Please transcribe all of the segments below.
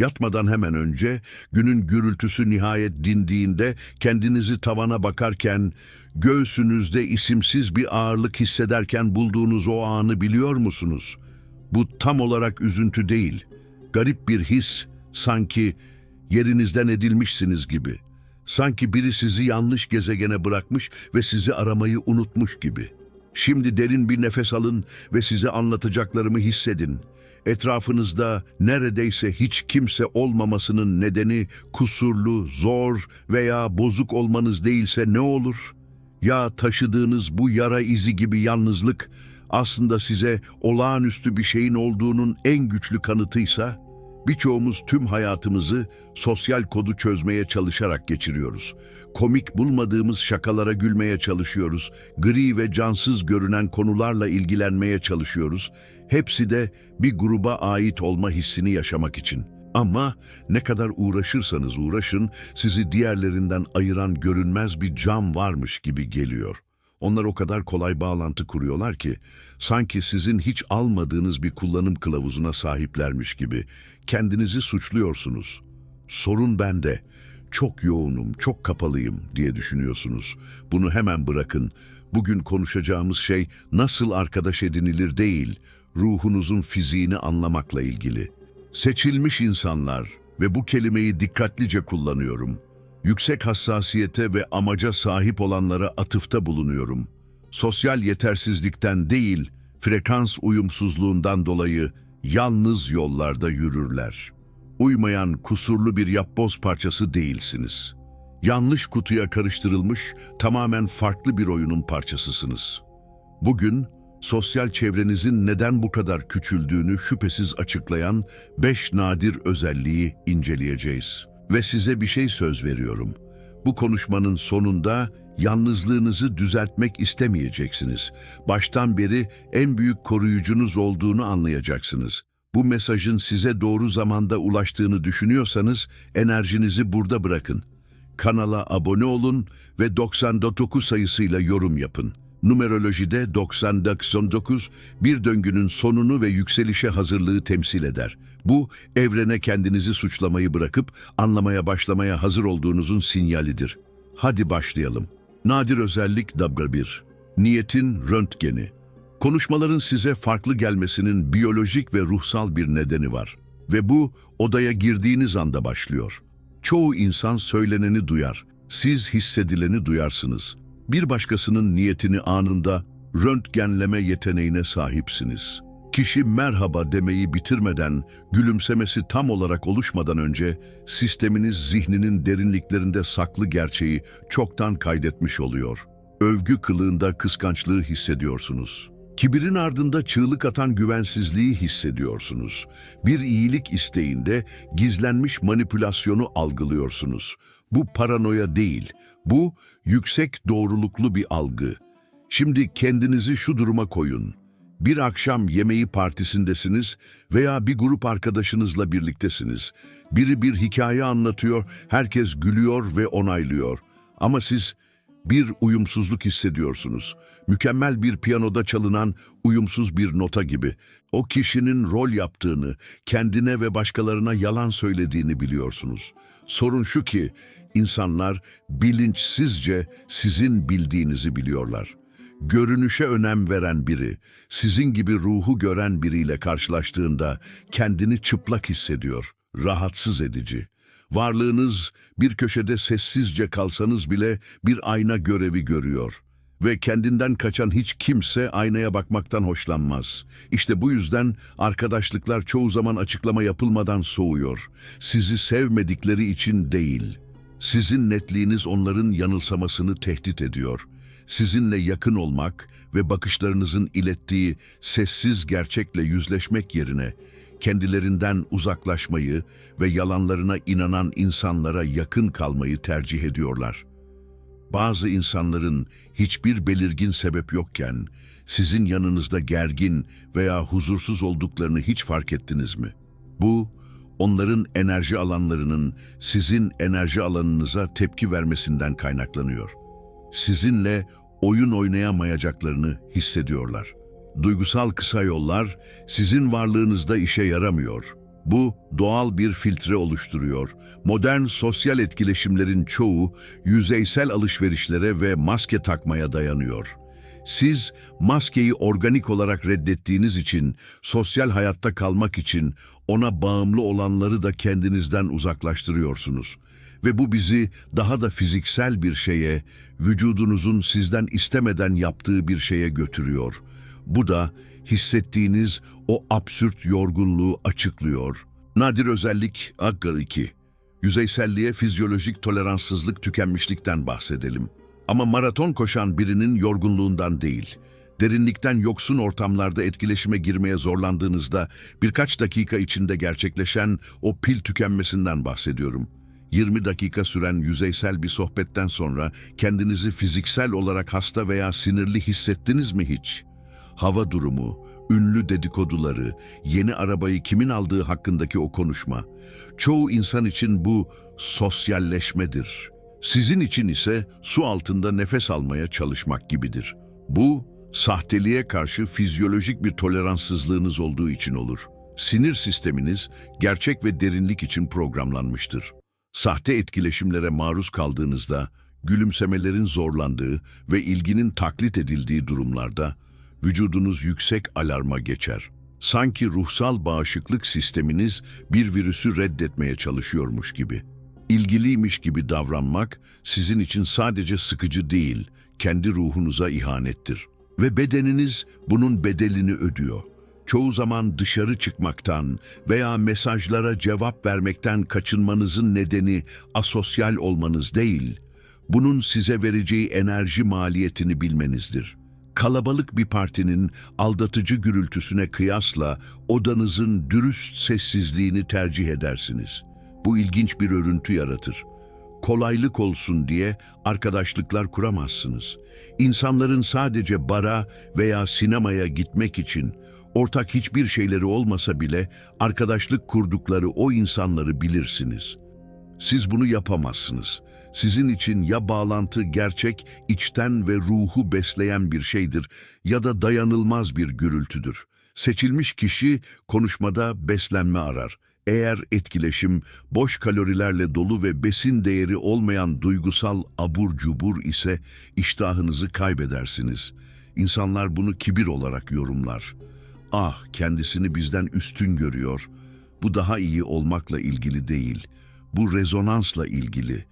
Yatmadan hemen önce, günün gürültüsü nihayet dindiğinde kendinizi tavana bakarken, göğsünüzde isimsiz bir ağırlık hissederken bulduğunuz o anı biliyor musunuz? Bu tam olarak üzüntü değil, garip bir his, sanki yerinizden edilmişsiniz gibi. Sanki biri sizi yanlış gezegene bırakmış ve sizi aramayı unutmuş gibi. Şimdi derin bir nefes alın ve size anlatacaklarımı hissedin. Etrafınızda neredeyse hiç kimse olmamasının nedeni kusurlu, zor veya bozuk olmanız değilse ne olur? Ya taşıdığınız bu yara izi gibi yalnızlık aslında size olağanüstü bir şeyin olduğunun en güçlü kanıtıysa? Birçoğumuz tüm hayatımızı sosyal kodu çözmeye çalışarak geçiriyoruz. Komik bulmadığımız şakalara gülmeye çalışıyoruz. Gri ve cansız görünen konularla ilgilenmeye çalışıyoruz. Hepsi de bir gruba ait olma hissini yaşamak için. Ama ne kadar uğraşırsanız uğraşın, sizi diğerlerinden ayıran görünmez bir cam varmış gibi geliyor. Onlar o kadar kolay bağlantı kuruyorlar ki, sanki sizin hiç almadığınız bir kullanım kılavuzuna sahiplermiş gibi kendinizi suçluyorsunuz. Sorun bende, çok yoğunum, çok kapalıyım diye düşünüyorsunuz. Bunu hemen bırakın. Bugün konuşacağımız şey nasıl arkadaş edinilir değil, ruhunuzun fiziğini anlamakla ilgili. Seçilmiş insanlar ve bu kelimeyi dikkatlice kullanıyorum. Yüksek hassasiyete ve amaca sahip olanlara atıfta bulunuyorum. Sosyal yetersizlikten değil, frekans uyumsuzluğundan dolayı yalnız yollarda yürürler. Uymayan kusurlu bir yapboz parçası değilsiniz. Yanlış kutuya karıştırılmış tamamen farklı bir oyunun parçasısınız. Bugün sosyal çevrenizin neden bu kadar küçüldüğünü şüphesiz açıklayan beş nadir özelliği inceleyeceğiz. Ve size bir şey söz veriyorum. Bu konuşmanın sonunda yalnızlığınızı düzeltmek istemeyeceksiniz. Baştan beri en büyük koruyucunuz olduğunu anlayacaksınız. Bu mesajın size doğru zamanda ulaştığını düşünüyorsanız enerjinizi burada bırakın. Kanala abone olun ve 99 sayısıyla yorum yapın. Numerolojide 99 bir döngünün sonunu ve yükselişe hazırlığı temsil eder. Bu, evrene kendinizi suçlamayı bırakıp anlamaya başlamaya hazır olduğunuzun sinyalidir. Hadi başlayalım. Nadir özellik dabga 1. Niyetin röntgeni. Konuşmaların size farklı gelmesinin biyolojik ve ruhsal bir nedeni var. Ve bu, odaya girdiğiniz anda başlıyor. Çoğu insan söyleneni duyar. Siz hissedileni duyarsınız. Bir başkasının niyetini anında röntgenleme yeteneğine sahipsiniz. Kişi merhaba demeyi bitirmeden, gülümsemesi tam olarak oluşmadan önce sisteminiz zihninin derinliklerinde saklı gerçeği çoktan kaydetmiş oluyor. Övgü kılığında kıskançlığı hissediyorsunuz. Kibirin ardında çığlık atan güvensizliği hissediyorsunuz. Bir iyilik isteğinde gizlenmiş manipülasyonu algılıyorsunuz. Bu paranoya değil, bu yüksek doğruluklu bir algı. Şimdi kendinizi şu duruma koyun. Bir akşam yemeği partisindesiniz veya bir grup arkadaşınızla birliktesiniz. Biri bir hikaye anlatıyor, herkes gülüyor ve onaylıyor. Ama siz bir uyumsuzluk hissediyorsunuz. Mükemmel bir piyanoda çalınan uyumsuz bir nota gibi. O kişinin rol yaptığını, kendine ve başkalarına yalan söylediğini biliyorsunuz. Sorun şu ki, insanlar bilinçsizce sizin bildiğinizi biliyorlar. Görünüşe önem veren biri, sizin gibi ruhu gören biriyle karşılaştığında kendini çıplak hissediyor, rahatsız edici. Varlığınız bir köşede sessizce kalsanız bile bir ayna görevi görüyor. Ve kendinden kaçan hiç kimse aynaya bakmaktan hoşlanmaz. İşte bu yüzden arkadaşlıklar çoğu zaman açıklama yapılmadan soğuyor. Sizi sevmedikleri için değil. Sizin netliğiniz onların yanılsamasını tehdit ediyor. Sizinle yakın olmak ve bakışlarınızın ilettiği sessiz gerçekle yüzleşmek yerine kendilerinden uzaklaşmayı ve yalanlarına inanan insanlara yakın kalmayı tercih ediyorlar. Bazı insanların hiçbir belirgin sebep yokken sizin yanınızda gergin veya huzursuz olduklarını hiç fark ettiniz mi? Bu, onların enerji alanlarının sizin enerji alanınıza tepki vermesinden kaynaklanıyor. Sizinle oyun oynayamayacaklarını hissediyorlar. Duygusal kısa yollar sizin varlığınızda işe yaramıyor. Bu doğal bir filtre oluşturuyor. Modern sosyal etkileşimlerin çoğu yüzeysel alışverişlere ve maske takmaya dayanıyor. Siz maskeyi organik olarak reddettiğiniz için, sosyal hayatta kalmak için ona bağımlı olanları da kendinizden uzaklaştırıyorsunuz. Ve bu bizi daha da fiziksel bir şeye, vücudunuzun sizden istemeden yaptığı bir şeye götürüyor. Bu da hissettiğiniz o absürt yorgunluğu açıklıyor. Nadir özellik Aggar 2. Yüzeyselliğe fizyolojik toleranssızlık tükenmişlikten bahsedelim. Ama maraton koşan birinin yorgunluğundan değil, derinlikten yoksun ortamlarda etkileşime girmeye zorlandığınızda birkaç dakika içinde gerçekleşen o pil tükenmesinden bahsediyorum. 20 dakika süren yüzeysel bir sohbetten sonra kendinizi fiziksel olarak hasta veya sinirli hissettiniz mi hiç? Hava durumu, ünlü dedikoduları, yeni arabayı kimin aldığı hakkındaki o konuşma. Çoğu insan için bu sosyalleşmedir. Sizin için ise su altında nefes almaya çalışmak gibidir. Bu, sahteliğe karşı fizyolojik bir toleranssızlığınız olduğu için olur. Sinir sisteminiz gerçek ve derinlik için programlanmıştır. Sahte etkileşimlere maruz kaldığınızda, gülümsemelerin zorlandığı ve ilginin taklit edildiği durumlarda, vücudunuz yüksek alarma geçer. Sanki ruhsal bağışıklık sisteminiz bir virüsü reddetmeye çalışıyormuş gibi. İlgiliymiş gibi davranmak sizin için sadece sıkıcı değil, kendi ruhunuza ihanettir. Ve bedeniniz bunun bedelini ödüyor. Çoğu zaman dışarı çıkmaktan veya mesajlara cevap vermekten kaçınmanızın nedeni asosyal olmanız değil, bunun size vereceği enerji maliyetini bilmenizdir. Kalabalık bir partinin aldatıcı gürültüsüne kıyasla odanızın dürüst sessizliğini tercih edersiniz. Bu ilginç bir örüntü yaratır. Kolaylık olsun diye arkadaşlıklar kuramazsınız. İnsanların sadece bara veya sinemaya gitmek için ortak hiçbir şeyleri olmasa bile arkadaşlık kurdukları o insanları bilirsiniz. Siz bunu yapamazsınız. Sizin için ya bağlantı gerçek, içten ve ruhu besleyen bir şeydir ya da dayanılmaz bir gürültüdür. Seçilmiş kişi konuşmada beslenme arar. Eğer etkileşim boş kalorilerle dolu ve besin değeri olmayan duygusal abur cubur ise iştahınızı kaybedersiniz. İnsanlar bunu kibir olarak yorumlar. Ah kendisini bizden üstün görüyor. Bu daha iyi olmakla ilgili değil. Bu rezonansla ilgili.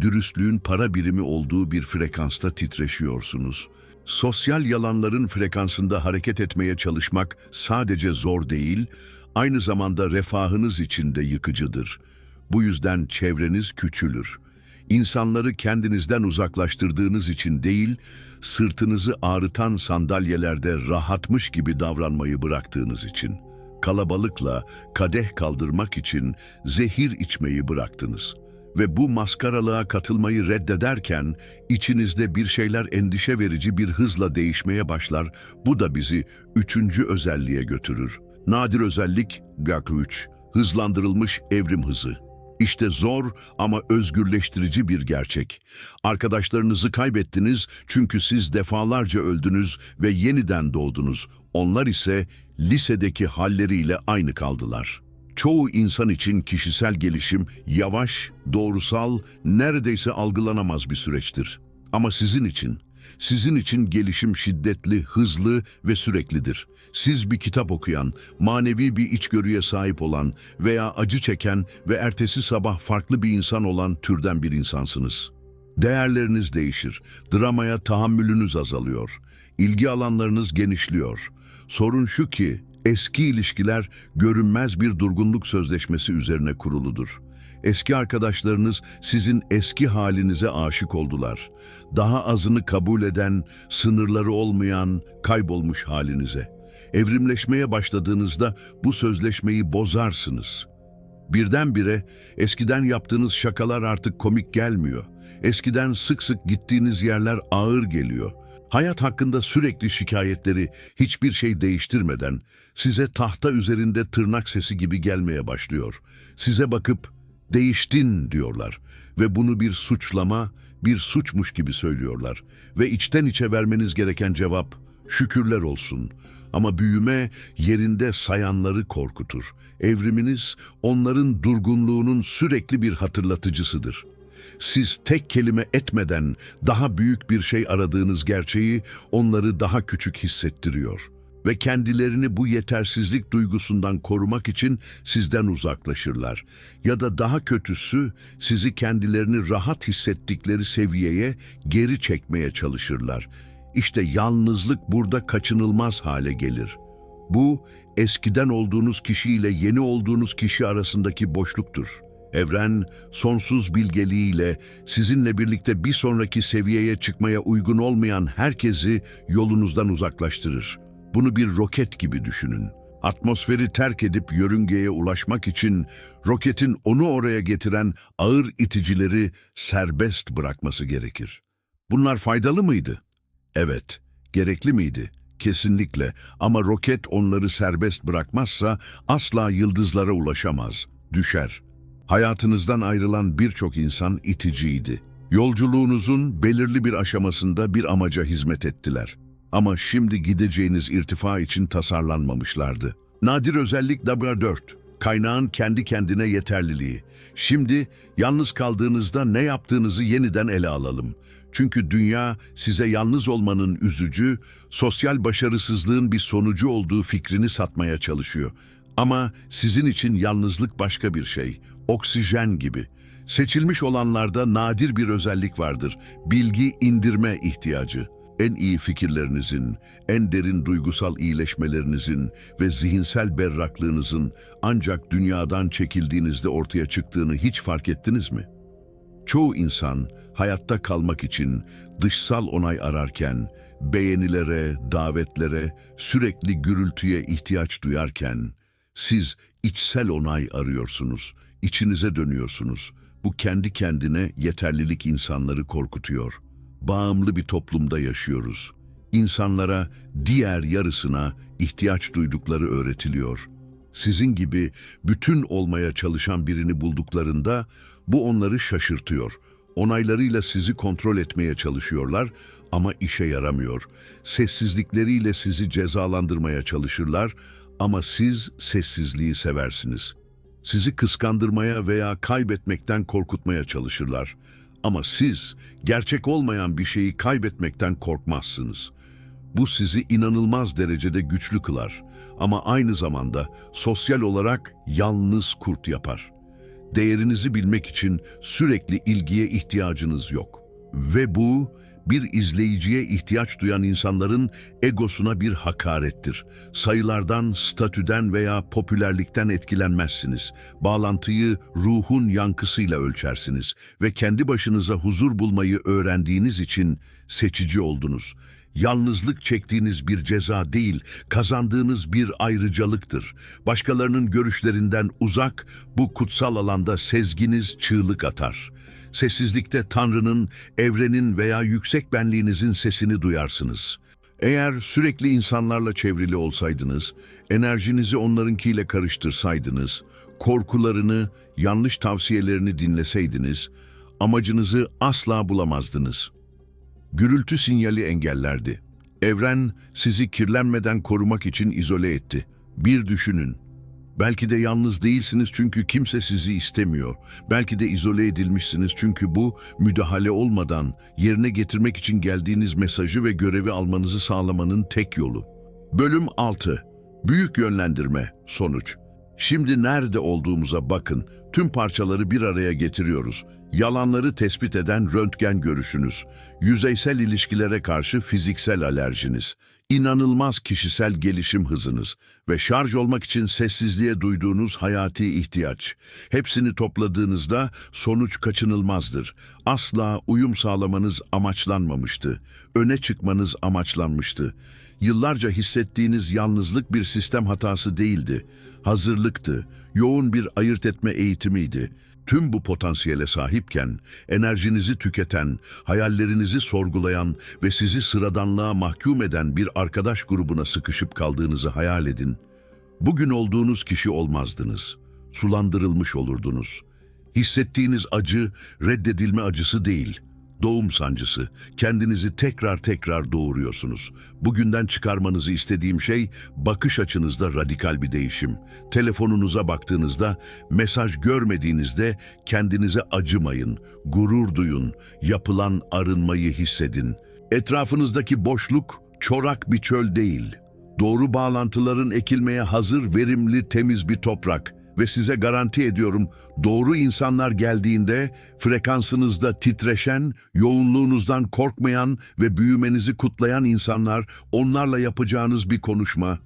Dürüstlüğün para birimi olduğu bir frekansta titreşiyorsunuz. Sosyal yalanların frekansında hareket etmeye çalışmak sadece zor değil, aynı zamanda refahınız için de yıkıcıdır. Bu yüzden çevreniz küçülür. İnsanları kendinizden uzaklaştırdığınız için değil, sırtınızı ağrıtan sandalyelerde rahatmış gibi davranmayı bıraktığınız için. Kalabalıkla kadeh kaldırmak için zehir içmeyi bıraktınız. Ve bu maskaralığa katılmayı reddederken içinizde bir şeyler endişe verici bir hızla değişmeye başlar. Bu da bizi üçüncü özelliğe götürür. Nadir özellik GAK3, hızlandırılmış evrim hızı. İşte zor ama özgürleştirici bir gerçek. Arkadaşlarınızı kaybettiniz çünkü siz defalarca öldünüz ve yeniden doğdunuz. Onlar ise lisedeki halleriyle aynı kaldılar. Çoğu insan için kişisel gelişim yavaş, doğrusal, neredeyse algılanamaz bir süreçtir. Ama sizin için, sizin için gelişim şiddetli, hızlı ve süreklidir. Siz bir kitap okuyan, manevi bir içgörüye sahip olan veya acı çeken ve ertesi sabah farklı bir insan olan türden bir insansınız. Değerleriniz değişir, dramaya tahammülünüz azalıyor, ilgi alanlarınız genişliyor. Sorun şu ki, eski ilişkiler görünmez bir durgunluk sözleşmesi üzerine kuruludur. Eski arkadaşlarınız sizin eski halinize aşık oldular. Daha azını kabul eden, sınırları olmayan, kaybolmuş halinize. Evrimleşmeye başladığınızda bu sözleşmeyi bozarsınız. Birdenbire eskiden yaptığınız şakalar artık komik gelmiyor. Eskiden sık sık gittiğiniz yerler ağır geliyor. Hayat hakkında sürekli şikayetleri hiçbir şey değiştirmeden size tahta üzerinde tırnak sesi gibi gelmeye başlıyor. Size bakıp değiştin diyorlar ve bunu bir suçlama, bir suçmuş gibi söylüyorlar ve içten içe vermeniz gereken cevap şükürler olsun. Ama büyüme yerinde sayanları korkutur. Evriminiz onların durgunluğunun sürekli bir hatırlatıcısıdır. Siz tek kelime etmeden daha büyük bir şey aradığınız gerçeği onları daha küçük hissettiriyor ve kendilerini bu yetersizlik duygusundan korumak için sizden uzaklaşırlar. Ya da daha kötüsü sizi kendilerini rahat hissettikleri seviyeye geri çekmeye çalışırlar. İşte yalnızlık burada kaçınılmaz hale gelir. Bu eskiden olduğunuz kişiyle yeni olduğunuz kişi arasındaki boşluktur. Evren sonsuz bilgeliğiyle sizinle birlikte bir sonraki seviyeye çıkmaya uygun olmayan herkesi yolunuzdan uzaklaştırır. Bunu bir roket gibi düşünün. Atmosferi terk edip yörüngeye ulaşmak için roketin onu oraya getiren ağır iticileri serbest bırakması gerekir. Bunlar faydalı mıydı? Evet. Gerekli miydi? Kesinlikle. Ama roket onları serbest bırakmazsa asla yıldızlara ulaşamaz. Düşer. Hayatınızdan ayrılan birçok insan iticiydi. Yolculuğunuzun belirli bir aşamasında bir amaca hizmet ettiler. Ama şimdi gideceğiniz irtifa için tasarlanmamışlardı. Nadir özellik W4, kaynağın kendi kendine yeterliliği. Şimdi yalnız kaldığınızda ne yaptığınızı yeniden ele alalım. Çünkü dünya size yalnız olmanın üzücü, sosyal başarısızlığın bir sonucu olduğu fikrini satmaya çalışıyor. Ama sizin için yalnızlık başka bir şey, oksijen gibi. Seçilmiş olanlarda nadir bir özellik vardır, bilgi indirme ihtiyacı. En iyi fikirlerinizin, en derin duygusal iyileşmelerinizin ve zihinsel berraklığınızın ancak dünyadan çekildiğinizde ortaya çıktığını hiç fark ettiniz mi? Çoğu insan hayatta kalmak için dışsal onay ararken, beğenilere, davetlere, sürekli gürültüye ihtiyaç duyarken, siz içsel onay arıyorsunuz, içinize dönüyorsunuz. Bu kendi kendine yeterlilik insanları korkutuyor. Bağımlı bir toplumda yaşıyoruz. İnsanlara diğer yarısına ihtiyaç duydukları öğretiliyor. Sizin gibi bütün olmaya çalışan birini bulduklarında bu onları şaşırtıyor. Onaylarıyla sizi kontrol etmeye çalışıyorlar ama işe yaramıyor. Sessizlikleriyle sizi cezalandırmaya çalışırlar ama siz sessizliği seversiniz. Sizi kıskandırmaya veya kaybetmekten korkutmaya çalışırlar. Ama siz gerçek olmayan bir şeyi kaybetmekten korkmazsınız. Bu sizi inanılmaz derecede güçlü kılar ama aynı zamanda sosyal olarak yalnız kurt yapar. Değerinizi bilmek için sürekli ilgiye ihtiyacınız yok. Ve bu bir izleyiciye ihtiyaç duyan insanların egosuna bir hakarettir. Sayılardan, statüden veya popülerlikten etkilenmezsiniz. Bağlantıyı ruhun yankısıyla ölçersiniz ve kendi başınıza huzur bulmayı öğrendiğiniz için seçici oldunuz. Yalnızlık çektiğiniz bir ceza değil, kazandığınız bir ayrıcalıktır. Başkalarının görüşlerinden uzak, bu kutsal alanda sezginiz çığlık atar. Sessizlikte Tanrı'nın, evrenin veya yüksek benliğinizin sesini duyarsınız. Eğer sürekli insanlarla çevrili olsaydınız, enerjinizi onlarınkiyle karıştırsaydınız, korkularını, yanlış tavsiyelerini dinleseydiniz, amacınızı asla bulamazdınız.'' Gürültü sinyali engellerdi. Evren sizi kirlenmeden korumak için izole etti. Bir düşünün. Belki de yalnız değilsiniz çünkü kimse sizi istemiyor. Belki de izole edilmişsiniz çünkü bu müdahale olmadan yerine getirmek için geldiğiniz mesajı ve görevi almanızı sağlamanın tek yolu. Bölüm 6. Büyük yönlendirme. Sonuç. Şimdi nerede olduğumuza bakın. Tüm parçaları bir araya getiriyoruz. Yalanları tespit eden röntgen görüşünüz. Yüzeysel ilişkilere karşı fiziksel alerjiniz. İnanılmaz kişisel gelişim hızınız ve şarj olmak için sessizliğe duyduğunuz hayati ihtiyaç. Hepsini topladığınızda sonuç kaçınılmazdır. Asla uyum sağlamanız amaçlanmamıştı. Öne çıkmanız amaçlanmıştı. Yıllarca hissettiğiniz yalnızlık bir sistem hatası değildi. Hazırlıktı, yoğun bir ayırt etme eğitimiydi. Tüm bu potansiyele sahipken, enerjinizi tüketen, hayallerinizi sorgulayan ve sizi sıradanlığa mahkum eden bir arkadaş grubuna sıkışıp kaldığınızı hayal edin. Bugün olduğunuz kişi olmazdınız. Sulandırılmış olurdunuz. Hissettiğiniz acı reddedilme acısı değil, Doğum sancısı. Kendinizi tekrar tekrar doğuruyorsunuz. Bugünden çıkarmanızı istediğim şey bakış açınızda radikal bir değişim. Telefonunuza baktığınızda, mesaj görmediğinizde kendinize acımayın, gurur duyun, yapılan arınmayı hissedin. Etrafınızdaki boşluk çorak bir çöl değil. Doğru bağlantıların ekilmeye hazır, verimli, temiz bir toprak ve size garanti ediyorum doğru insanlar geldiğinde frekansınızda titreşen, yoğunluğunuzdan korkmayan ve büyümenizi kutlayan insanlar onlarla yapacağınız bir konuşma,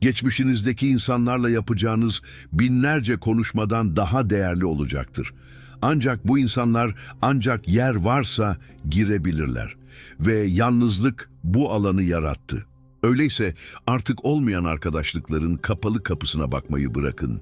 geçmişinizdeki insanlarla yapacağınız binlerce konuşmadan daha değerli olacaktır. Ancak bu insanlar ancak yer varsa girebilirler ve yalnızlık bu alanı yarattı. Öyleyse artık olmayan arkadaşlıkların kapalı kapısına bakmayı bırakın.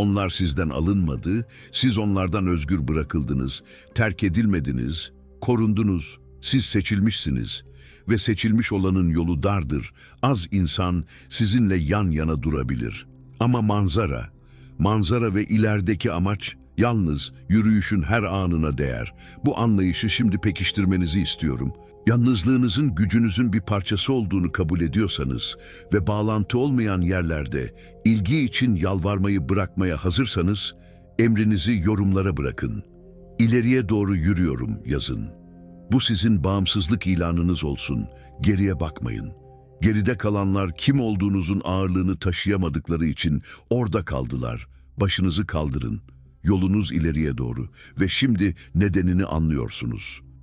Onlar sizden alınmadı, siz onlardan özgür bırakıldınız, terk edilmediniz, korundunuz, siz seçilmişsiniz ve seçilmiş olanın yolu dardır. Az insan sizinle yan yana durabilir. Ama manzara, manzara ve ilerideki amaç yalnız yürüyüşün her anına değer. Bu anlayışı şimdi pekiştirmenizi istiyorum. Yalnızlığınızın gücünüzün bir parçası olduğunu kabul ediyorsanız ve bağlantı olmayan yerlerde ilgi için yalvarmayı bırakmaya hazırsanız emrinizi yorumlara bırakın. İleriye doğru yürüyorum yazın. Bu sizin bağımsızlık ilanınız olsun. Geriye bakmayın. Geride kalanlar kim olduğunuzun ağırlığını taşıyamadıkları için orada kaldılar. Başınızı kaldırın. Yolunuz ileriye doğru ve şimdi nedenini anlıyorsunuz.''